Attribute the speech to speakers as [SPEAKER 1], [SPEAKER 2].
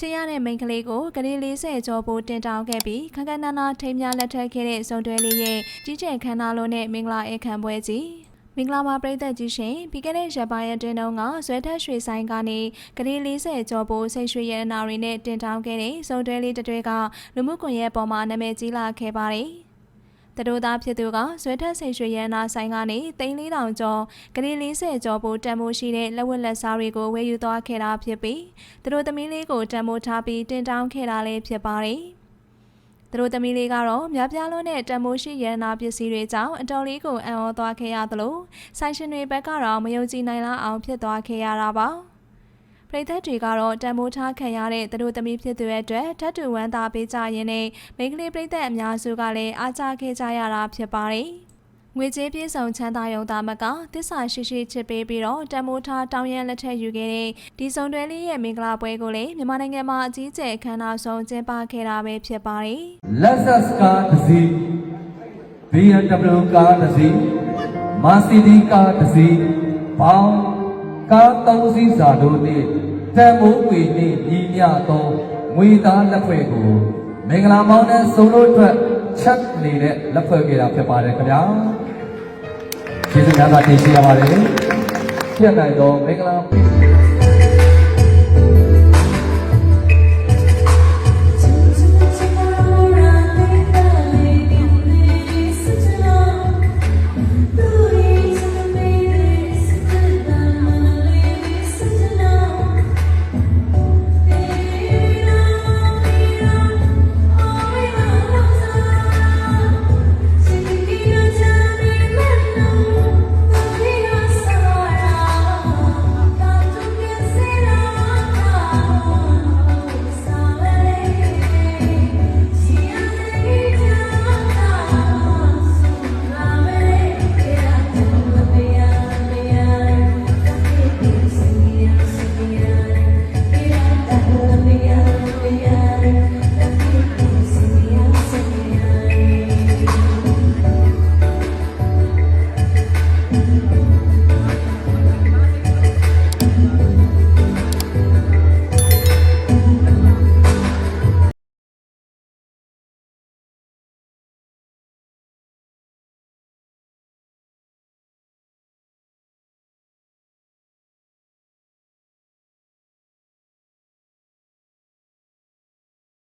[SPEAKER 1] ချစ်ရတဲ့မိန်းကလေးကိုကလေး40ကျော်ပိုတင်တောင်းခဲ့ပြီးခက်ခက်နာနာထိမ်းများလက်ထပ်ခဲ့တဲ့စုံတွဲလေးရဲ့ကြီးကျယ်ခမ်းနားလို့နဲ့မင်္ဂလာဧခံပွဲကြီးမင်္ဂလာပါပြည်သက်ကြီးရှင်ပြီးခဲ့တဲ့ရက်ပိုင်းအတွင်းတုန်းကဇွဲထက်ရွှေဆိုင်ကနေကလေး40ကျော်ပိုစိတ်ရွှေရဲ့အနာတွေနဲ့တင်တောင်းခဲ့တဲ့စုံတွဲလေးတစ်တွဲကလူမှုကွန်ရက်ပေါ်မှာနာမည်ကြီးလာခဲ့ပါတယ် တတို့သားဖြစ်သူကဇွဲထက်စိတ်ရွှေရန်နာဆိုင်ကနေ3400ကျော်ကလေး40ကျော်ပိုတန်မိုးရှိတဲ့လက်ဝတ်လက်စားတွေကိုဝယ်ယူသွားခဲ့တာဖြစ်ပြီးသူတို့သမီးလေးကိုတန်မိုးထားပြီးတင်တောင်းခဲ့တာလည်းဖြစ်ပါတယ်။သူတို့သမီးလေးကတော့များပြားလွန်းတဲ့တန်မိုးရှိရန်နာပစ္စည်းတွေကြောင့်အတော်လေးကိုအံ့ဩသွားခဲ့ရသလိုဆိုင်ရှင်တွေဘက်ကတော့မယုံကြည်နိုင်လောက်အောင်ဖြစ်သွားခဲ့ရတာပါ။ ပရိသတ်တွေကတော့တန်မိုးထားခံရတဲ့သူတို့သမီးဖြစ်သူရဲ့အတွက်ထပ်တူဝမ်းသာပေးကြရင်းနဲ့မိန်းကလေးပရိသတ်အများစုကလည်းအားကျခဲ့ကြရတာဖြစ်ပါတယ်။ငွေကြေးပြေဆောင်ချမ်းသာရုံသားမကသစ္စာရှိရှိချစ်ပေးပြီးတော့တန်မိုးထားတောင်းရန်လက်ထက်ယူခဲ့တဲ့ဒီစုံတွဲလေးရဲ့မင်္ဂလာပွဲကိုလည်းမြန်မာနိုင်ငံမှာအကြီးအကျယ်အခမ်းအနားဆုံးကျင်းပခဲ့တာပဲဖြစ်ပါတယ်။
[SPEAKER 2] လက်ဆက်စကားတစ်စီး BMW ကားတစ်စီး Mercedes ကားတစ်စီးပေါင်း ကားသုံးစီးစာတို့နှင့်တန်မိုးငွေနှင့်ညီမျှသောငွေသားလက်ဖွဲ့ကိုမင်္ဂလာမောင်းတဲ့စုံတို့အတွက်ချက်နေတဲ့လက်ဖွဲ့ကြတာဖြစ်ပါတယ်ခင်ဗျာကျေးဇူးများစွာတင်ရှိရပါတယ်ဖြစ်နိုင်သောမင်္ဂလာ